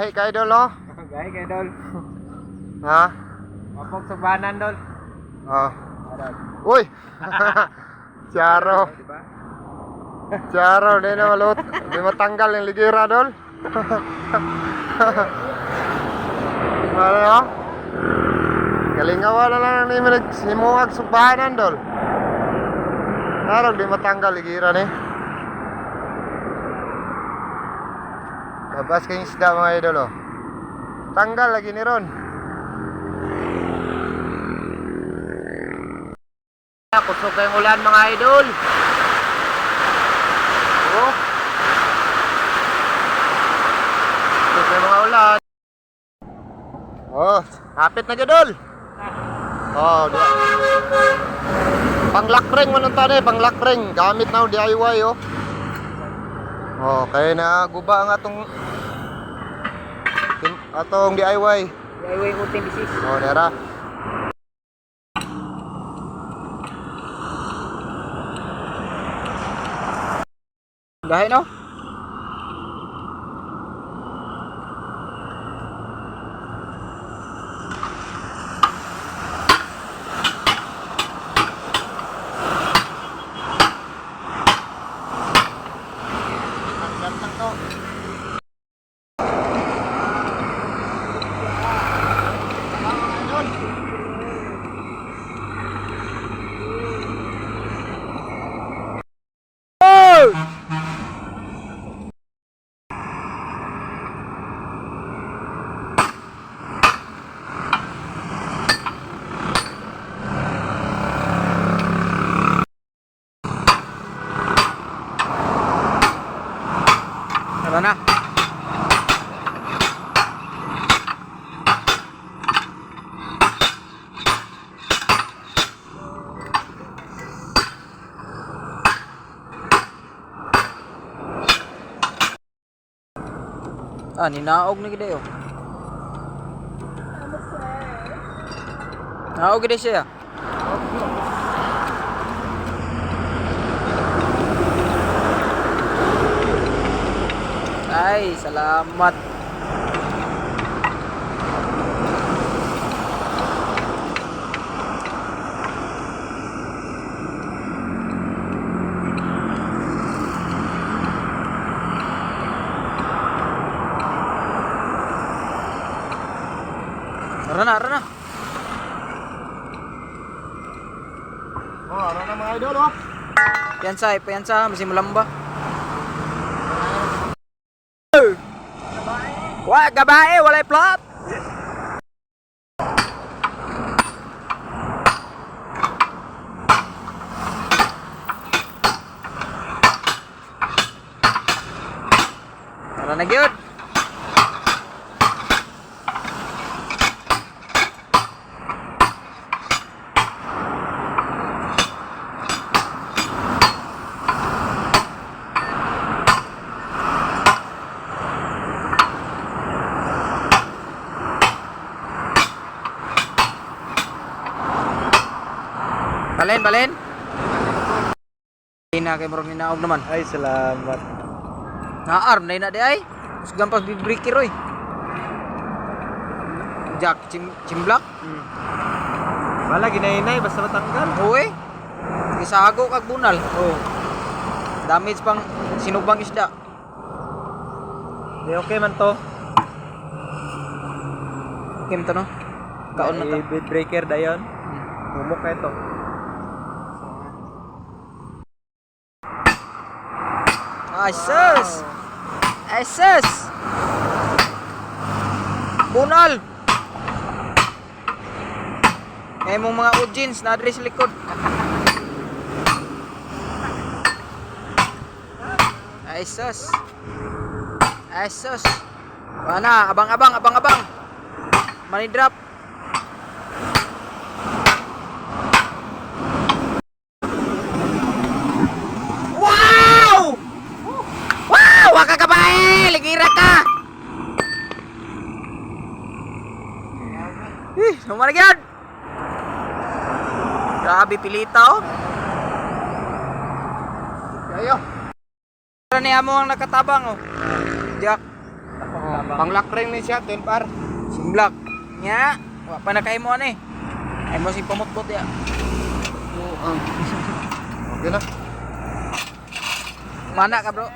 gahi ka idol oh. Gay kay dol. Ha? Mapog subanan dol. Oh. Uy. Charo. Charo, di na malot. Di matanggal yung ligira dol. Ano oh? Kalingawa na lang ni mo nagsimuag subanan dol. Narog di matanggal ligira ni. Labas kayong isda mga idol oh. Tanggal lagi ni Ron. Kusog kayong ulan mga idol. Oh. Ito yung mga ulan. Oh, hapit na gadol. Oh, di. Panglakring man ang tani, panglakring. Gamit na ang DIY oh. Oh, kaya na guba ang atong atong DIY. Highway uting bisis. Oh, dera. Gahay no? Tara na. Ah, ninaog na gid yo. Naog gid siya. Ay, salamat. Tara na, tara na. Oh, ano na mga idol oh. Piyansa, piyansa, masimulan ba? Wa, gabae, walay plot. Tara na gyud. Balen, balen. Hindi na kay Morong ninaog naman. Ay, salamat. Na-arm na ina di ay. Mas gampas bibriki roy. Jack, chim, chimblak. Hmm. Wala, ginainay, basta matanggal. Uy. Isago kag bunal. Oh, Damage pang sinubang isda. di okay man to. Kim to no? Kaon na to. Breaker dayon. Hmm. Umok ka ito. Ay, sus! Ay, sus! Bunal! Ngayon mong mga ujins na address likod. Ay, sus! Ay, sus! Wala, abang-abang, abang-abang! Money drop! Eh, lumalag yan! Grabe pilita oh. Ayo. Ano niya mo ang nakatabang oh. Jack. Oh. Panglakring ni siya, 12 par. Simblak. Nya. Wa pa na kay mo ani. Ay mo si pamutpot ya. Oo. Okay na. Mana ka bro?